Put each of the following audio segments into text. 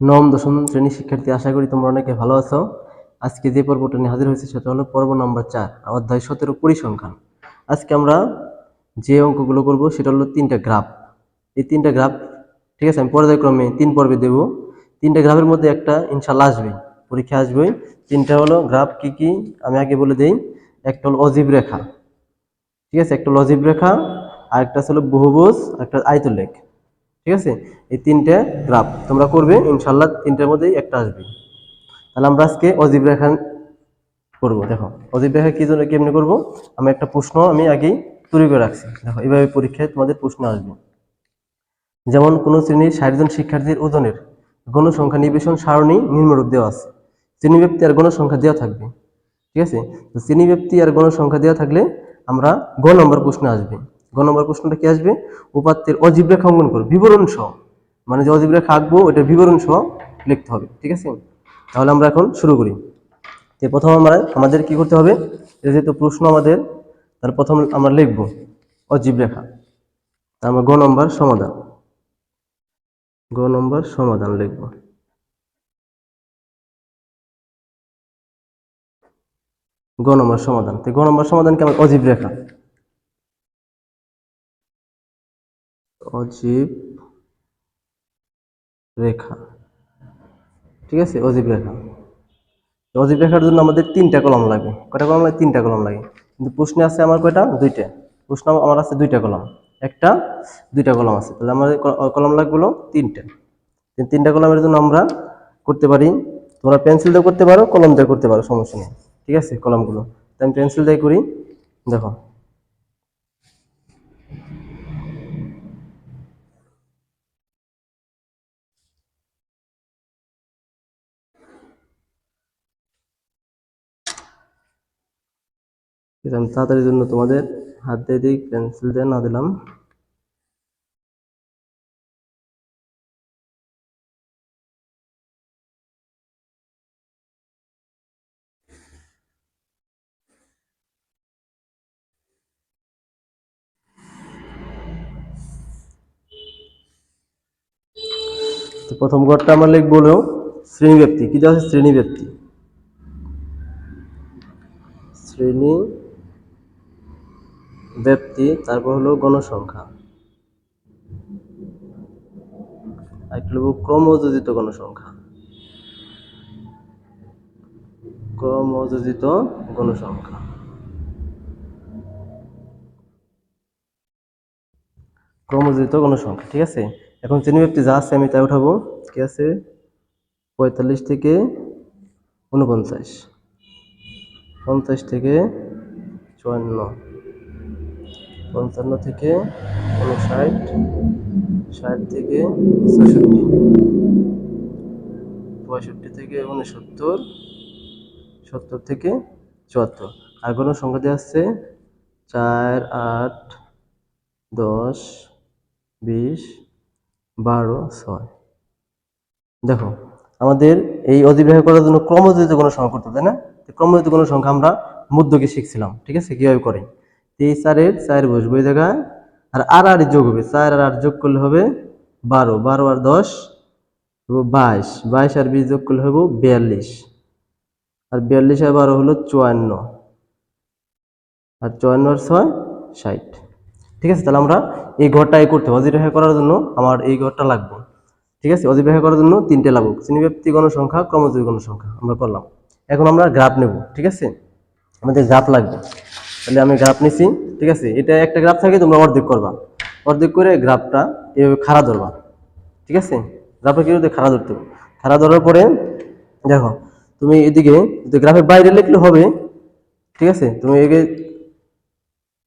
নবম, দশম শ্রেণির শিক্ষার্থী, আশা করি তোমরা অনেকে ভালো আছো। আজকে যে পর্বটা নিয়ে হাজির হয়েছে সেটা হলো পর্ব নম্বর চার, অধ্যায় সতেরো, পরিসংখ্যান। আজকে আমরা যে অঙ্কগুলো করব সেটা হলো তিনটা গ্রাফ। এই তিনটা গ্রাফ, ঠিক আছে, আমি পর্যায়ক্রমে তিন পর্বে দেব। তিনটা গ্রাফের মধ্যে একটা ইনশাল্লাহ আসবে, পরীক্ষা আসবে। তিনটা হলো গ্রাফ কি কি, আমি আগে বলে দিই। একটা হলো অজীব রেখা, ঠিক আছে, একটা অজীব রেখা আর একটা হলো বহুভুজ আর একটা আয়তলেখ। ঠিক আছে? এই তিনটে গ্রাফ তোমরা করবে ইনশাল্লাহ তিনটার মধ্যেই একটা আসবে। তাহলে আমরা আজকে অজীব রেখা করব, দেখো। অজীব রেখা কি জন্য কেমনি করব? আমি একটা প্রশ্ন আমি আগেই তৈরি করে রাখছি। দেখো, এইভাবে পরীক্ষায় তোমাদের প্রশ্ন আসবে। যেমন কোনো শ্রেণির ষাট জন শিক্ষার্থীর ওজনের গণসংখ্যা নিবেশন সারণী নিম্নরূপ দেওয়া আছে। শ্রেণীব্যাপ্তি আর গণসংখ্যা দেওয়া থাকবে। ঠিক আছে? তো শ্রেণীব্যাপ্তি আর গণসংখ্যা দেওয়া থাকলে আমরা গ নম্বর প্রশ্ন আসবে। গ নম্বর প্রশ্নটা কি আসবে? উপাত্তের অজীব রেখা অঙ্কন করো, বিবরণ সহ। মানে যে অজীব রেখা আঁকবো ওটা বিবরণ সহ লিখতে হবে, ঠিক আছে? তাহলে আমরা এখন শুরু করি। তো প্রথম আমরা, আমাদের কি করতে হবে? যেহেতু প্রশ্ন আমাদের তাহলে প্রথম আমরা লিখব, অজীব রেখা। তা আমরা গ নম্বর সমাধান। গ নম্বর সমাধান লিখব। গ নম্বর সমাধান। তো গ নম্বর সমাধান কি? আমার অজীব রেখা। অজীব রেখা। ঠিক আছে? অজীব রেখা। অজীব রেখার জন্য আমাদের তিনটা কলম লাগে। কয়টা কলম লাগে? তিনটা কলম লাগে। কিন্তু প্রশ্নে আছে আমার কয়টা? দুইটা। প্রশ্ন আমার আছে দুইটা কলম। একটা, দুইটা কলম আছে। তাহলে আমাদের কলম লাগবে হলো তিনটা। তিনটা কলমের জন্য আমরা করতে পারি। তোমরা পেন্সিল দিয়ে করতে পারো, কলম দিয়ে করতে পারো, সমস্যা নেই। ঠিক আছে? কলমগুলো। তাই আমি পেন্সিল দিয়ে করি। দেখো। ঠিক তাড়াতাড়ির জন্য তোমাদের হাত দিয়ে দিই পেন্সিল দিয়ে না দিলাম। প্রথম ঘরটা আমরা লিখব হলো শ্রেণীব্যাপ্তি কি দেওয়া আছে? শ্রেণীব্যাপ্তি শ্রেণি ব্যক্তি, তারপর হলো গণসংখ্যা। ক্রমযোজিত গণসংখ্যা। ক্রমযোজিত গণসংখ্যা। ক্রমযোজিত গণসংখ্যা, ঠিক আছে? এখন শ্রেণীব্যাপ্তি যা আছে আমি তাই উঠাবো কি আছে? পঁয়তাল্লিশ থেকে উনপঞ্চাশ পঞ্চাশ থেকে চুয়ান্ন। পঞ্চান্ন থেকে উনষাট, ষাট থেকে ছষট্টি, পঁয়ষট্টি থেকে উনসত্তর, সত্তর থেকে চুয়াত্তর। আর কোনো সংখ্যা দিয়ে আসছে চার, আট, দশ, বিশ, বারো, ছয়। দেখো, আমাদের এই অধিবেশ করার জন্য ক্রমযোজিত কোনো সংখ্যা করতে তাই না? তো ক্রমযোজিত কোনো সংখ্যা আমরা মধ্যকে শিখছিলাম, ঠিক আছে? কীভাবে করে? তো এই চারের চার বসবো জায়গায় আর আর আর যোগ হবে, চার আর আট যোগ করলে হবে বারো বারো আর দশ বাইশ বাইশ আর বিশ যোগ করলে হব বিয়াল্লিশ। আর বিয়াল্লিশ আর বারো হলো চুয়ান্ন। আর চুয়ান্ন আর ছয়, ষাট। ঠিক আছে, তাহলে আমরা এই ঘরটাই করতে হবে। অজিরেখা করার জন্য আমার এই ঘরটা লাগবে। ঠিক আছে অজিরেখা করার জন্য তিনটে লাগবে। শ্রেণীব্যাপ্তি গণসংখ্যা ক্রমযোগী গণসংখ্যা। আমরা করলাম। এখন আমরা গ্রাফ নেব। ঠিক আছে? আমাদের গ্রাফ লাগবে। তাহলে আমি গ্রাফ নিছি, ঠিক আছে? এটা একটা গ্রাফ থাকে, তোমরা অর্ধেক করবা। অর্ধেক করে গ্রাফটা এভাবে খাড়া ধরবা, ঠিক আছে? গ্রাফে কি খাড়া ধরতে হবে? খাড়া ধরার পরে, দেখো, তুমি এদিকে গ্রাফের বাইরে লিখলে হবে, ঠিক আছে? তুমি একে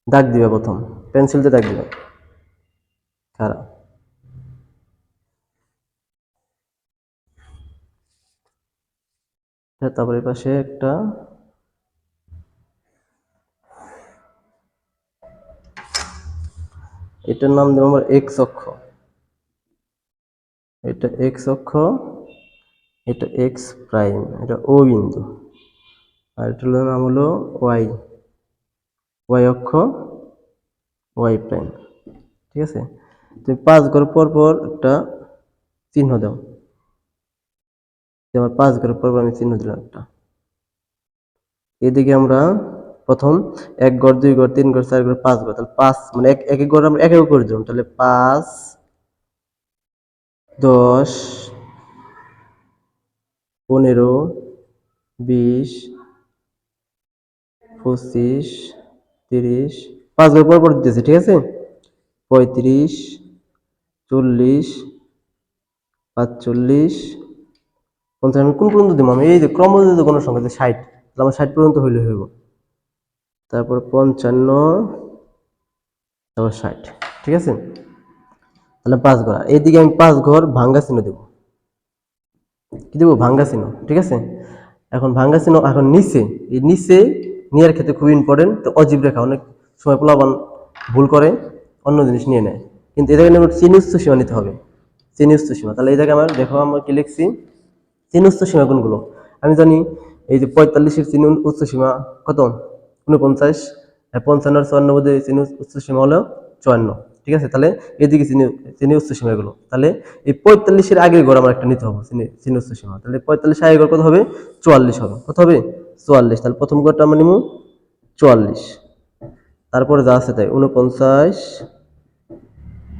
দাগ দিবে প্রথম পেন্সিল দিয়ে দাগ দিবে। খারাপ তারপরে পাশে একটা এটার নাম দেবো আমার এক্স অক্ষ। এটা এক্স অক্ষ, এটা এক্স প্রাইম, এটা ও বিন্দু। আর এটা হলো নাম হলো ওয়াই ওয়াই অক্ষ ওয়াই প্রাইম। ঠিক আছে? তুমি পাঁচ ঘর পর পর একটা চিহ্ন দাও। আমার পাঁচ ঘরের পর আমি চিহ্ন দিলাম একটা। এদিকে আমরা প্রথম, এক ঘর দুই ঘর তিন ঘর চার ঘর পাঁচ ঘর তাহলে পাঁচ মানে এক এক ঘর আমরা এক এক করে দিলাম, তাহলে পাঁচ, দশ, পনেরো, বিশ, পঁচিশ, তিরিশ, পাঁচ ঘর পর পর দিতেছি, ঠিক আছে? পঁয়ত্রিশ, চল্লিশ, পাঁচচল্লিশ, পঞ্চাশ আমি কোন পর্যন্ত দিব? আমি এই যে ক্রম কোনো সংখ্যা ষাট, তাহলে আমার ষাট পর্যন্ত হইলে হইব। তারপর পঞ্চান্ন তারপর ষাট, ঠিক আছে? তাহলে পাঁচ ঘর এইদিকে আমি পাঁচ ঘর ভাঙ্গা চিহ্ন দেবো। কি দেবো? ভাঙ্গা চিহ্ন, ঠিক আছে? এখন ভাঙ্গা চিহ্ন এখন নিচে, এই নিচে নেওয়ার ক্ষেত্রে খুব ইম্পর্টেন্ট তো অজীব রেখা, অনেক সময় পোলাবান ভুল করে, অন্য জিনিস নিয়ে নেয়। কিন্তু এটাকে আমার চিনি উচ্চ সীমা নিতে হবে। চিনি উচ্চ সীমা। তাহলে জায়গায় আমার, দেখো আমরা কি লিখছি? উচ্চ সীমা কোনগুলো? আমি জানি এই যে পঁয়তাল্লিশের চিনি উচ্চ সীমা কত? উনপঞ্চাশ পঞ্চান্ন আর চুয়ান্ন মধ্যে চিনি উচ্চ সীমা হলো চুয়ান্ন। ঠিক আছে? তাহলে এদিকে চিনি চিনি উচ্চ সীমা এগুলো। তাহলে এই পঁয়তাল্লিশের আগের ঘর আমার একটা নিতে হবে চিনি চিনি উচ্চ সীমা। তাহলে পঁয়তাল্লিশ আগের ঘর কত হবে? চুয়াল্লিশ হবে। কত হবে? চুয়াল্লিশ। তাহলে প্রথম ঘরটা আমরা নিব চুয়াল্লিশ। তারপরে যা আছে তাই উনপঞ্চাশ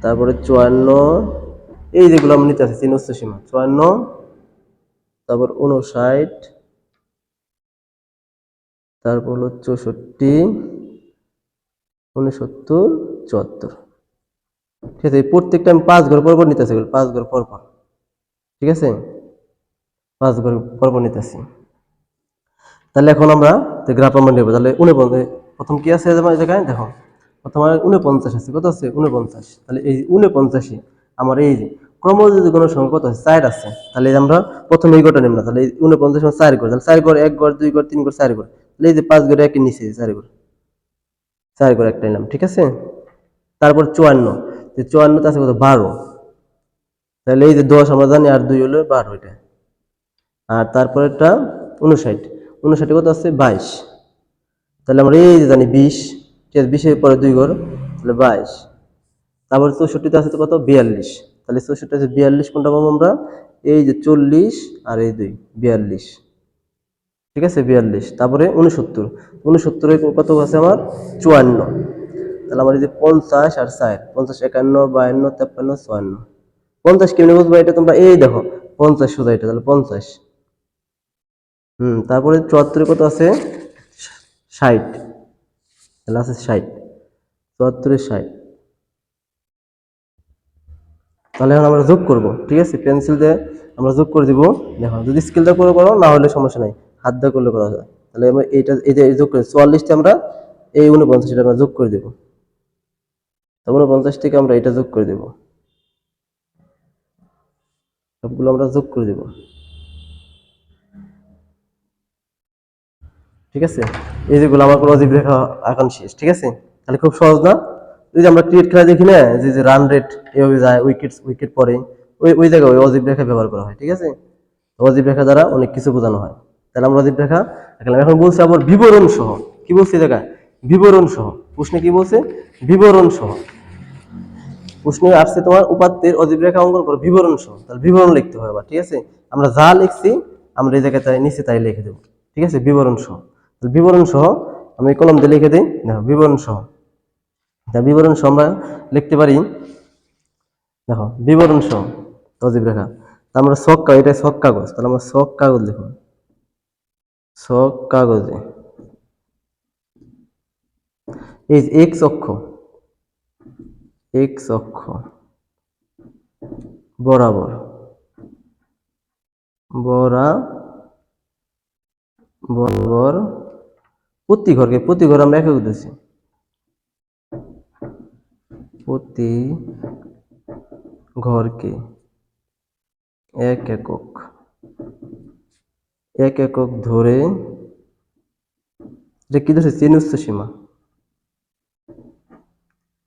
তারপরে চুয়ান্ন, এই যেগুলো আমরা নিতে আছে চিনি উচ্চ সীমা। চুয়ান্ন, তারপর উনষাট তারপর হলো চৌষট্টি, উনসত্তর, চুয়াত্তর। ঠিক আছে প্রত্যেকটা আমি পাঁচ ঘর পরপর পর নিতেছি পাঁচ ঘর পর পর ঠিক আছে? পাঁচ ঘর পরপর পর নিতেছি। তাহলে এখন আমরা গ্রাফ আমরা নেব, তাহলে উনপঞ্চাশ, প্রথম কি আছে আমার জায়গায়? দেখো, প্রথম উনপঞ্চাশ আছে, কত আছে? উনপঞ্চাশ। তাহলে এই উনপঞ্চাশে আমার এই যে ক্রম যদি কোনো সংখ্যা কত আছে? চার আছে। তাহলে আমরা প্রথম এই ঘরটা নেব না, তাহলে উনপঞ্চাশ চার ঘর, তাহলে চার ঘর এক ঘর, দুই ঘর, তিন ঘর, চার ঘর। এই যে পাঁচ ঘরে একই নিচে, চার ঘর চার ঘর একটা নিলাম ঠিক আছে? তারপর চুয়ান্ন। যে চুয়ান্নতে আছে কত? বারো। তাহলে এই যে দশ আমরা জানি, আর দুই হলো বারো এটা। আর তারপরেরটা উনষাট। উনষাটে কত আছে? বাইশ। তাহলে আমরা এই যে জানি বিশ, ঠিক আছে? বিশের পরে দুই ঘর, তাহলে বাইশ। তারপর চৌষট্টিতে আছে কত? বিয়াল্লিশ। তাহলে চৌষট্টি আছে বিয়াল্লিশ, কোনটা পাবো আমরা? এই যে চল্লিশ আর এই দুই, বিয়াল্লিশ। ঠিক আছে? বিয়াল্লিশ। তারপরে উনসত্তর উনসত্তরে কত আছে আমার? চুয়ান্ন। তাহলে আমার যে পঞ্চাশ আর ষাট, পঞ্চাশ একান্ন, বায়ান্ন, তেপ্পান্ন, চুয়ান্ন। পঞ্চাশ কেমনি বুঝব? এটা তোমরা এই দেখো, পঞ্চাশ সোজা এটা, তাহলে পঞ্চাশ। হুম, তারপরে চুয়াত্তরে কত আছে? ষাট। তাহলে আছে ষাট। চুয়াত্তরে ষাট। তাহলে এখন আমরা যোগ করব, ঠিক আছে? পেন্সিল দিয়ে আমরা যোগ করে দিব। দেখো, যদি স্কেল দিয়ে করে করো, না হলে সমস্যা নাই। হাত দিয়ে করলে করা যায়। তাহলে আমরা এইটা, এই যে যোগ করে, চুয়াল্লিশটা আমরা এই উনপঞ্চাশটা আমরা যোগ করে দেবো। উনপঞ্চাশ থেকে আমরা এটা যোগ করে দেব। সবগুলো আমরা যোগ করে দেব। ঠিক আছে? এই যেগুলো আমার কোনো অজীব রেখা আঁকান শেষ, ঠিক আছে? তাহলে খুব সহজ না? এই যে আমরা ক্রিকেট খেলা দেখি না, যে যে রান রেট এভাবে যায় উইকেট উইকেট পরে ওই ওই জায়গায় ওই অজীব রেখা ব্যবহার করা হয়, ঠিক আছে? অজীব রেখা দ্বারা অনেক কিছু বোঝানো হয়। তাহলে আমরা রেখা আঁকলাম এখন বলছে আবার বিবরণ সহ। কি বলছে দেখা বিবরণ সহ। প্রশ্নে কি বলছে? বিবরণ সহ। প্রশ্নে আসছে তোমার উপাত্তের অজীব রেখা অঙ্কন করো, বিবরণ সহ। তাহলে বিবরণ লিখতে হবে আবার, ঠিক আছে? আমরা যা লিখছি, আমরা এই জায়গায় তাই নিচে তাই লিখে দেবো, ঠিক আছে? বিবরণ সহ। তাহলে বিবরণ সহ আমি কলম দিয়ে লিখে দিই, দেখো, বিবরণ সহ। তা বিবরণ সহ আমরা লিখতে পারি, দেখো, বিবরণ সহ, অজীব রেখা। তা আমরা শখ কাগজ এটা শখ কাগজ তাহলে আমরা শখ কাগজ লিখুন শখ কাগজে। এই এক্স অক্ষ এক্স অক্ষ বরাবর বরা বরাবর প্রতি ঘরকে প্রতি ঘর আমরা একক দিচ্ছি প্রতি ঘরকে এক একক এক একক ধরে, এটা কি ধরছে? শ্রেণি উচ্চ সীমা।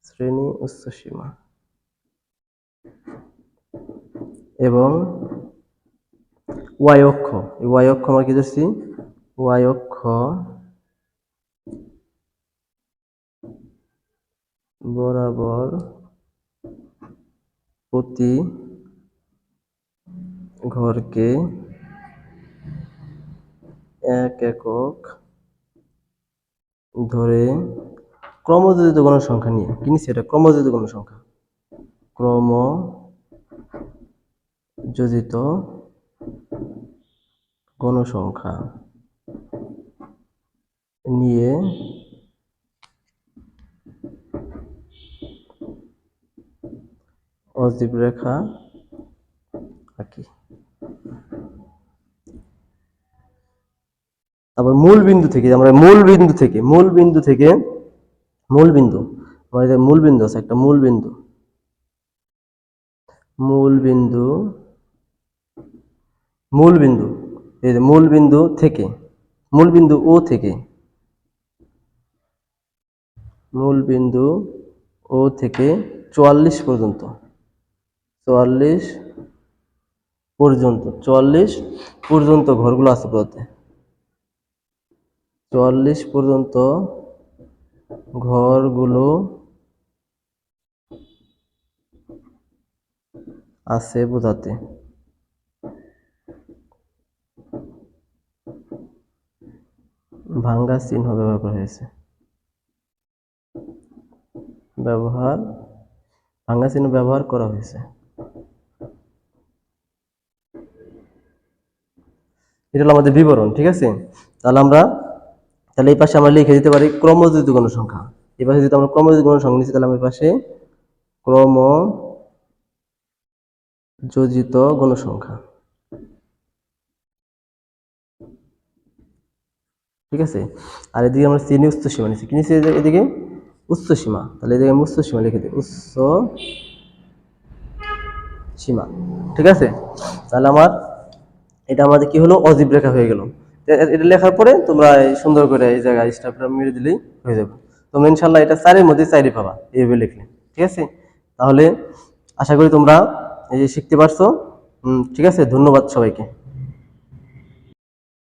শ্রেণি উচ্চ সীমা। এবং ওয়াই অক্ষ। ওয়াই অক্ষ আমরা কি ধরছি? ওয়াই অক্ষ বরাবর প্রতি ঘরকে এক একক ধরে ক্রমযোজিত কোনো সংখ্যা নিয়ে। কি নিচ্ছে এটা? ক্রমযোজিত কোনো সংখ্যা ক্রম যোজিত গণসংখ্যা নিয়ে অজীব রেখা আঁকি তারপর মূল বিন্দু থেকে আমরা মূল বিন্দু থেকে, মূল বিন্দু থেকে, মূল বিন্দু, আমাদের যে মূল বিন্দু আছে, একটা মূল বিন্দু মূল বিন্দু মূল বিন্দু, এই মূল বিন্দু থেকে, মূল বিন্দু ও থেকে, মূল বিন্দু ও থেকে চুয়াল্লিশ পর্যন্ত চুয়াল্লিশ পর্যন্ত চুয়াল্লিশ পর্যন্ত ঘরগুলো আছে বলতে চুয়াল্লিশ পর্যন্ত ঘরগুলো আছে বোঝাতে। ভাঙ্গা চিহ্ন ব্যবহার করা হয়েছে। ব্যবহার, ভাঙ্গা চিহ্ন ব্যবহার করা হয়েছে। এটা হলো আমাদের বিবরণ, ঠিক আছে? তাহলে আমরা তাহলে এই পাশে আমরা লিখে দিতে পারি ক্রমযোজিত কোনো সংখ্যা এই পাশে যদি আমরা ক্রমযোজিত কোনো সংখ্যা নিচ্ছি তাহলে এই পাশে ক্রম যোজিত গণসংখ্যা। ঠিক আছে? আর এদিকে আমরা শ্রেণি উচ্চ সীমা নিচ্ছি। কি নিচ্ছি এদিকে- উচ্চ সীমা। তাহলে এদিকে আমি উচ্চ সীমা লিখে দিই। উচ্চ সীমা। ঠিক আছে? তাহলে আমার, এটা আমাদের কি হলো? অজীব রেখা হয়ে গেল। এটা লেখার পরে তোমরা সুন্দর করে এই জায়গায় স্টাফটা মেরে দিলেই হয়ে যাবে। তোমরা ইনশাল্লাহ এটা চারের মধ্যে চারি পাবা, এইভাবে লিখলে, ঠিক আছে? তাহলে আশা করি তোমরা এই যে শিখতে পারছ। ঠিক আছে? ধন্যবাদ সবাইকে।